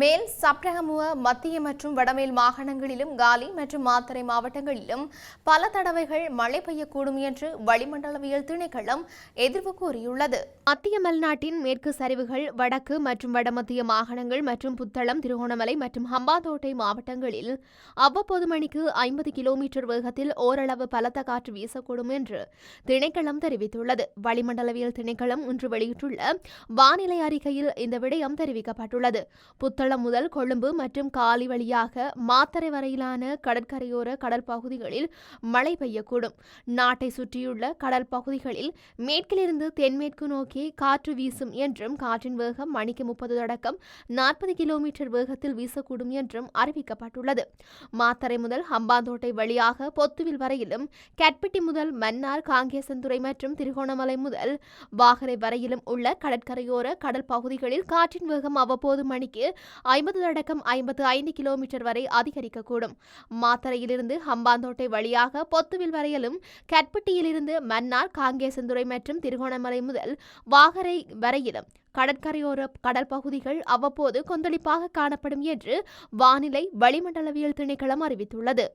மேல் சப்ரகமுவ மத்திய மற்றும் வடமேல் மாகாணங்களிலும் காலி மற்றும் மாத்தறை மாவட்டங்களிலும் பல தடவைகள் மழை பெய்யக்கூடும் என்று வளிமண்டலவியல் திணைக்களம் எதிர்வு கூறியுள்ளது. மத்திய மல்நாட்டின் மேற்கு சரிவுகள் வடக்கு மற்றும் வடமத்திய மாகாணங்கள் மற்றும் புத்தளம் திருகோணமலை மற்றும் ஹம்பாந்தோட்டை மாவட்டங்களில் அவ்வப்போது மணிக்கு ஐம்பது கிலோமீட்டர் வேகத்தில் ஓரளவு பலத்த காற்று வீசக்கூடும் என்று திணைக்களம் தெரிவித்துள்ளது. வளிமண்டலவியல் திணைக்களம் இன்று வெளியிட்டுள்ள வானிலை அறிக்கையில் இந்த விடயம் தெரிவிக்கப்பட்டுள்ளது. புத்தளம் முதல் கொழும்பு மற்றும் காலி வழியாக மாத்தரை வரையிலான கடற்கரையோர கடல் பகுதிகளில் மழை பெய்யக்கூடும். நாட்டை சுற்றியுள்ள கடல் பகுதிகளில் மேற்கிலிருந்து தென்மேற்கு நோக்கி காற்று வீசும் என்றும் காற்றின் வேகம் மணிக்கு முப்பது தொடக்கம் நாற்பது கிலோமீட்டர் வேகத்தில் வீசக்கூடும் என்றும் அறிவிக்கப்பட்டுள்ளது. மாத்தரை முதல் ஹம்பாந்தோட்டை வழியாக பொத்துவில் வரையிலும் கட்பிட்டி முதல் மன்னார் காங்கேசன்துறை மற்றும் திருகோணமலை முதல் வாகரை வரையிலும் உள்ள கடற்கரையோர கடல் பகுதிகளில் காற்றின் வேகம் அவ்வப்போது மணிக்கு ஐம்பது அடக்கம் ஐம்பத்து ஐந்து கிலோமீட்டர் வரை அதிகரிக்கக்கூடும். மாத்தரையிலிருந்து ஹம்பாந்தோட்டை வழியாக பொத்துவில் வரையிலும் கட்பட்டியிலிருந்து மன்னார் காங்கேசந்துறை மற்றும் திருகோணமலை முதல் வாகரை வரையிலும் கடற்கரையோர கடல் பகுதிகள் அவ்வப்போது கொந்தளிப்பாக காணப்படும் என்று வானிலை வளிமண்டலவியல் திணைக்களம் அறிவித்துள்ளது.